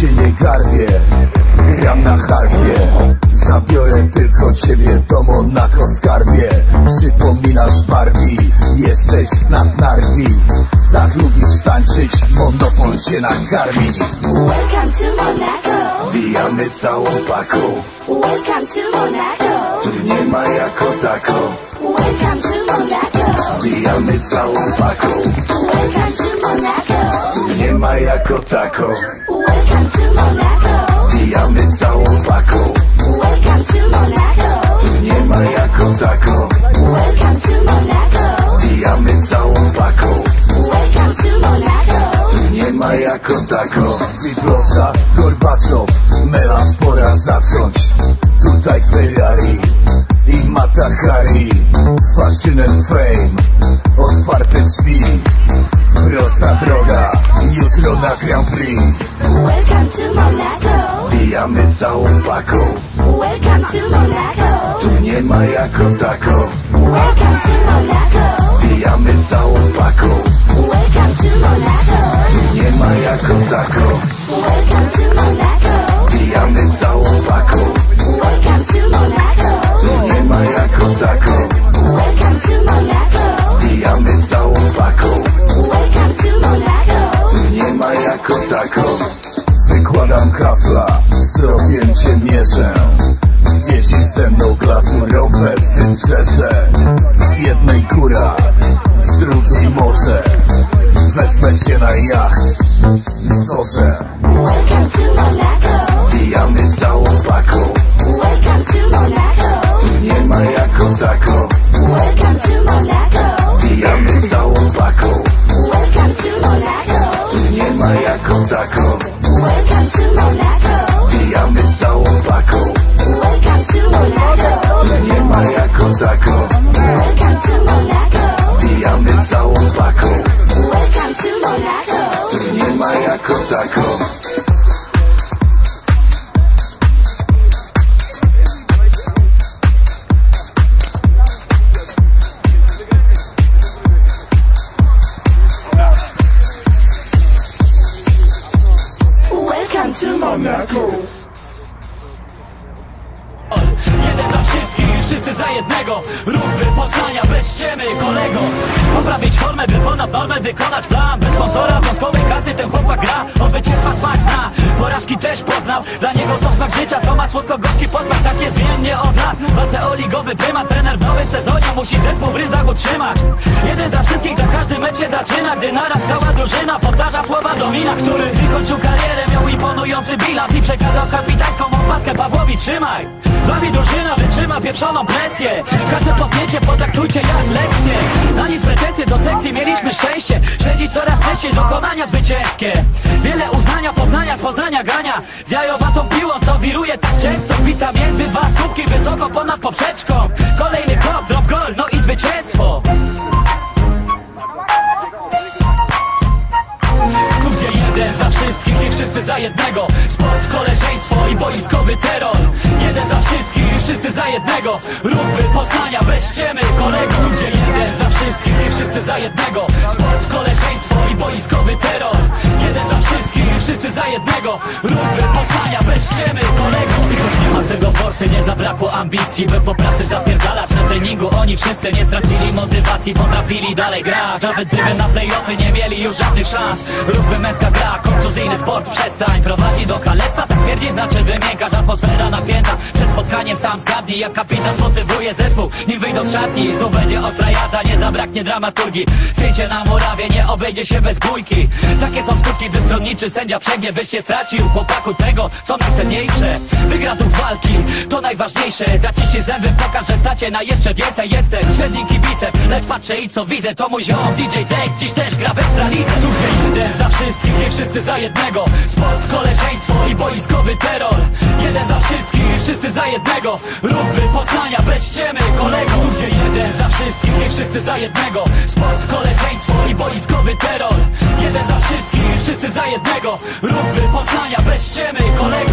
się nie garbię Gram na harfie. Zabiorę tylko ciebie do Monako skarbie. Przypominasz Barbie Jesteś snad narwi. Tak lubisz tańczyć Monopol cię nakarmi. Welcome to Monaco. Bijamy całą paką. Welcome to Monaco. Tu nie ma jako tako. Welcome to Monaco. Bijamy całą paką. Welcome to Monaco. Tu nie ma jako tako. Welcome to Monaco. Wbijamy całą paką Welcome to Monaco. Tu nie ma jako tako Grand Prix Welcome to Monaco. Wbijamy całą paką Welcome to Monaco. Tu nie ma jako tako Welcome to Monaco. Wzrokiem cię mierzę Zwiesisz ze mną glasurowe wybrzeże. Z jednej góra, z drugiej morze. Wezmę cię na jacht, zorze. Welcome to Monaco. Wbijamy tako Welcome to Monaco. Jeden za wszystkich, wszyscy za jednego. Ruchy Poznania bez ściemy, kolego. Poprawić formę, by ponad normę wykonać plan. Bez sponsora, związkowej kasy ten chłopak gra ma słodko-gorzki posmak Tak jest zmiennie od lat, walce o ligowy prymat Trener w nowym sezonie musi zespół w ryzach utrzymać. Jeden za wszystkich, na każdym mecie zaczyna Gdy naraz cała drużyna powtarza słowa Domina Który wykończył karierę, miał imponujący bilans I przekazał kapitańską opaskę. Pawłowi trzymaj! Z wami drużyna wytrzyma pieprzoną presję. Każde podjęcie potraktujcie jak lekcję Na nic pretensje do sekcji mieliśmy szczęście. Śledzić coraz częściej dokonania zwycięskie. Wiele uznania, poznania z Poznania grania. Z jajowatą piłą, co wiruje tak często. Bita między dwa słupki, wysoko ponad poprzeczką. Kolejny krok, drop goal, no i zwycięstwo wszyscy za jednego. Sport, koleżeństwo i boiskowy terror. Jeden za wszystkich i wszyscy za jednego. Ruchy Poznania bez ściemy kolego Tu gdzie jeden za wszystkich i wszyscy za jednego. Sport, koleżeństwo i boiskowy terror. Jeden za wszystkich i wszyscy za jednego. Ruchy Poznania bez ściemy kolego I choć nie ma tego forsy, nie zabrakło ambicji By po pracy zapierdalać na treningu Oni wszyscy nie stracili motywacji Potrafili dalej grać. Nawet gdyby na playoffy nie mieli już żadnych szans. Ruchy męska gra, kontuzyjny sport Przestań, prowadzi do kalectwa. Tak twierdzi, znaczy wymiękasz Atmosfera napięta. Przed spotkaniem sam zgadnij Jak kapitan motywuje zespół. Nim wyjdą z szatni Znów będzie ostra jazda, nie zabraknie dramaturgii. Zdjęcie na murawie nie obejdzie się bez bójki. Takie są skutki, gdy stronniczy sędzia przegnie Byś się stracił chłopaku tego, co najcenniejsze. Wygra duch walki, to najważniejsze. Zaciśnij zęby, pokaż, że stacie na jeszcze więcej Jestem średni kibicem, lecz patrzę i co widzę To mój ziom, DJ Dex, dziś też gra w Ekstralidze Tu gdzie jeden za wszystkich i wszyscy za jednego. Sport, koleżeństwo i boiskowy terror. Jeden za wszystkich wszyscy za jednego. Ruchy Poznania bez ściemy, kolego. Tu gdzie jeden za wszystkich i wszyscy za jednego. Sport, koleżeństwo i boiskowy terror. Jeden za wszystkich wszyscy za jednego. Ruchy Poznania bez ściemy, kolego